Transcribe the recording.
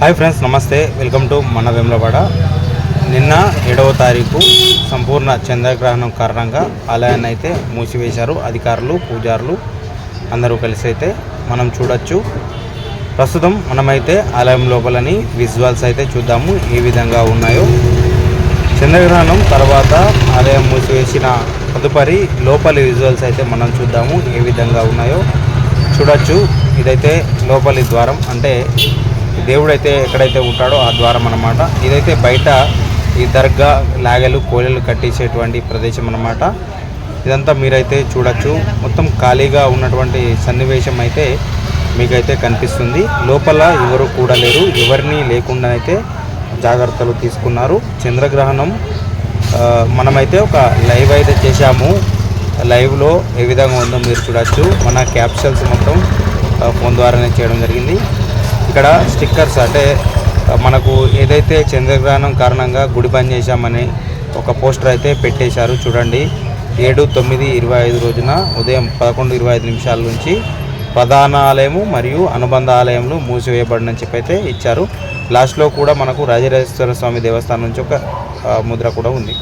Hi friends నమస్తే. Welcome to మన వెమ్లవాడ. నిన్న ఏడవ తారీఖు సంపూర్ణ చంద్రగ్రహణం కారణంగా ఆలయాన్ని అయితే మూసివేశారు. అధికారులు పూజారులు అందరూ కలిసి అయితే మనం చూడొచ్చు. ప్రస్తుతం మనమైతే ఆలయం లోపలని విజువల్స్ అయితే చూద్దాము ఏ విధంగా ఉన్నాయో. చంద్రగ్రహణం తర్వాత ఆలయం మూసివేసిన తదుపరి లోపలి విజువల్స్ అయితే మనం చూద్దాము ఏ విధంగా ఉన్నాయో. చూడొచ్చు. ఇదైతే లోపలి ద్వారం అంటే దేవుడు అయితే ఎక్కడైతే ఉంటాడో ఆ ద్వారం అన్నమాట. ఇదైతే బయట ఈ దర్గా లాగలు కోలెలు కట్టించేటువంటి ప్రదేశం అన్నమాట. ఇదంతా మీరైతే చూడొచ్చు. మొత్తం ఖాళీగా ఉన్నటువంటి సన్నివేశం అయితే మీకైతే కనిపిస్తుంది. లోపల ఎవరు కూడా లేరు. ఎవరిని లేకుండా అయితే జాగ్రత్తలు తీసుకున్నారు. చంద్రగ్రహణం మనమైతే ఒక లైవ్ అయితే చేశాము. లైవ్లో ఏ విధంగా ఉందో మీరు చూడొచ్చు. మన క్యాప్షల్స్ మొత్తం ఫోన్ ద్వారానే చేయడం జరిగింది. ఇక్కడ స్టిక్కర్స్ అంటే మనకు ఏదైతే చంద్రగ్రహణం కారణంగా గుడి బంద్ చేశామని ఒక పోస్టర్ అయితే పెట్టేశారు చూడండి. ఏడు తొమ్మిది ఇరవై ఐదు రోజున ఉదయం పదకొండు ఇరవై ఐదు నిమిషాల నుంచి ప్రధాన ఆలయము మరియు అనుబంధ ఆలయంలో మూసివేయబడినని చెప్పి అయితే ఇచ్చారు. లాస్ట్లో కూడా మనకు రాజరాజేశ్వర స్వామి దేవస్థానం నుంచి ఒక ముద్ర కూడా ఉంది.